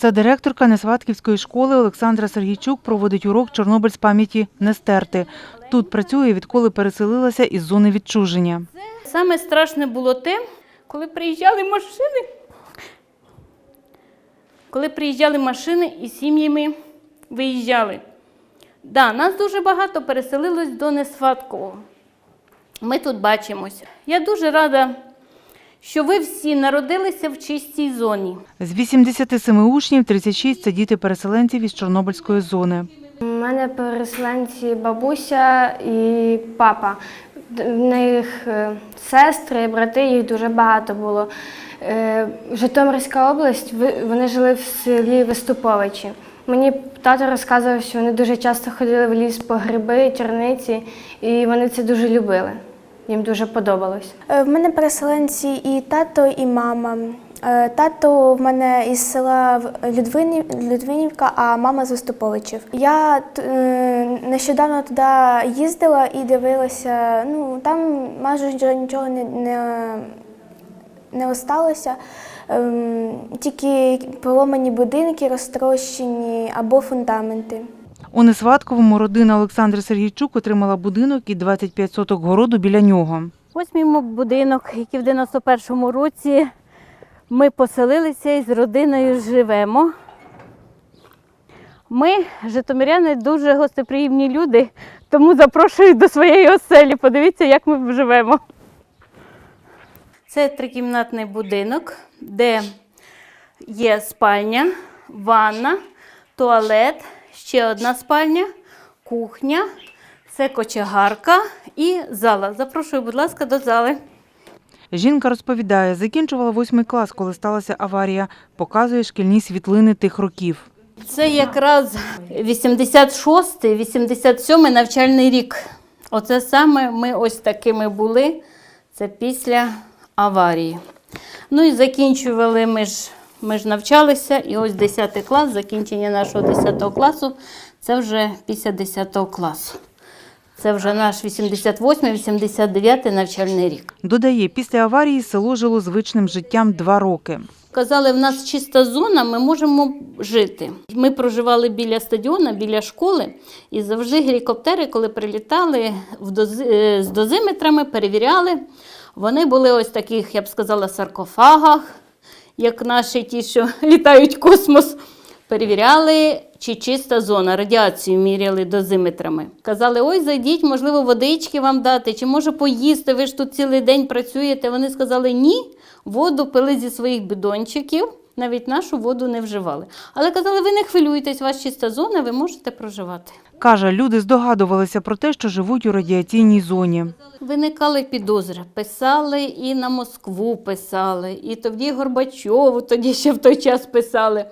Це директорка Несватківської школи Олександра Сергійчук проводить урок Чорнобиль з пам'яті не стерти. Тут працює, відколи переселилася із зони відчуження. Саме страшне було те, коли приїжджали машини. Коли приїжджали машини і сім'ями виїжджали. Да, нас дуже багато переселилось до Несваткового. Ми тут бачимося. Я дуже рада, що ви всі народилися в чистій зоні. З 87 учнів 36 – це діти переселенців із Чорнобильської зони. У мене переселенці бабуся і папа. В них е, сестри, брати, їх дуже багато було. Е, Житомирська область, ви- вони жили в селі Виступовичі. Мені тато розказував, що вони дуже часто ходили в ліс по гриби, черниці, і вони це дуже любили. Їм дуже подобалось. Е, В мене переселенці і тато, і мама. Е, Тато в мене із села Людвинів- Людвинівка, а мама з Виступовичів. Я е, нещодавно туди їздила і дивилася. Ну там майже нічого- нічого не, не, не осталося. Ем, Тільки поломані будинки, розтрощені або фундаменти. У Несватковому родина Олександри Сергійчук отримала будинок і 25 соток городу біля нього. Ось мій будинок, який в 91-му році ми поселилися і з родиною живемо. Ми, житомиряни, дуже гостеприємні люди, тому запрошую до своєї оселі. Подивіться, як ми живемо. Це трикімнатний будинок, де є спальня, ванна, туалет, ще одна спальня, кухня, це кочегарка і зала. Запрошую, будь ласка, до зали. Жінка розповідає, закінчувала восьмий клас, коли сталася аварія. Показує шкільні світлини тих років. Це якраз 86-87 навчальний рік. Оце саме ми ось такими були. Це після аварії. Ну і закінчували ми ж, ми ж навчалися, і ось 10 клас, закінчення нашого 10 класу, це вже після 10 класу. Це вже наш 88-89 навчальний рік. Додає, після аварії село жило звичним життям два роки. Казали, в нас чиста зона, ми можемо жити. Ми проживали біля стадіона, біля школи, і завжди гелікоптери, коли прилітали е, з дозиметрами, перевіряли. Вони були ось таких, я б сказала, саркофагах, як наші ті, що літають в космос. Перевіряли, чи чиста зона, радіацію міряли дозиметрами. Казали, ой, зайдіть, можливо, водички вам дати, чи може поїсти, ви ж тут цілий день працюєте. Вони сказали, ні, воду пили зі своїх бидончиків, навіть нашу воду не вживали. Але казали, ви не хвилюйтесь, у вас чиста зона, ви можете проживати. Каже, люди здогадувалися про те, що живуть у радіаційній зоні. Виникали підозри, писали і на Москву писали, і тоді Горбачову тоді ще в той час писали.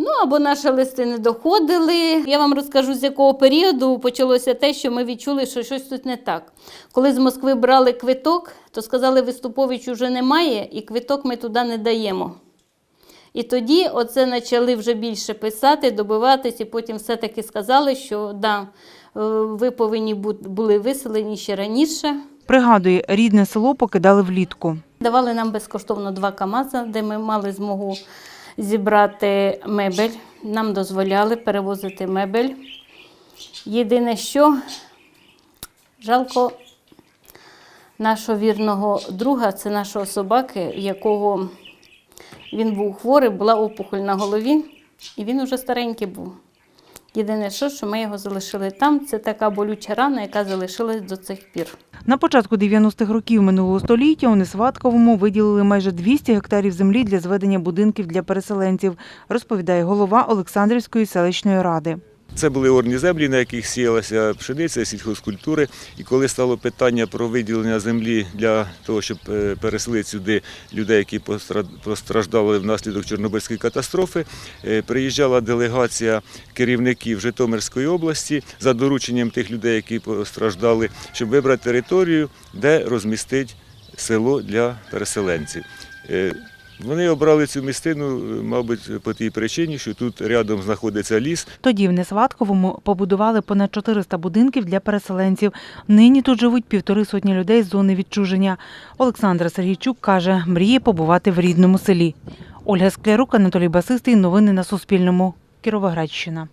Ну або наші листи не доходили. Я вам розкажу, з якого періоду почалося те, що ми відчули, що щось тут не так. Коли з Москви брали квиток, то сказали, Виступович уже немає, і квиток ми туди не даємо. І тоді оце почали вже більше писати, добиватись, і потім все-таки сказали, що да, е, ви повинні бу- були виселені ще раніше. Пригадує, рідне село покидали влітку. Давали нам безкоштовно два КАМАЗа, де ми мали змогу зібрати мебель. Нам дозволяли перевозити мебель. Єдине, що жалко нашого вірного друга, це нашого собаки, якого він був хворий, була опухоль на голові, і він уже старенький був. Єдине, що, що ми його залишили там, це така болюча рана, яка залишилась до цих пір. На початку 90-х років минулого століття у Несватковому виділили майже 200 гектарів землі для зведення будинків для переселенців, розповідає голова Олександрівської селищної ради. Це були орні землі, на яких сіялася пшениця, сільхозкультури. І коли стало питання про виділення землі для того, щоб е, переселити сюди людей, які постра- постраждали внаслідок Чорнобильської катастрофи, е, приїжджала делегація керівників Житомирської області за дорученням тих людей, які постраждали, щоб вибрати територію, де розмістити село для переселенців. Вони обрали цю місцину, е, мабуть, по тій причині, що тут рядом знаходиться ліс, Тоді в Несватковому побудували понад 400 будинків для переселенців. Нині тут живуть півтори сотні людей з зони відчуження. Олександра Сергійчук каже, мріє побувати в рідному селі. Ольга Склярук, Анатолій Басистий. Новини на Суспільному. Кіровоградщина.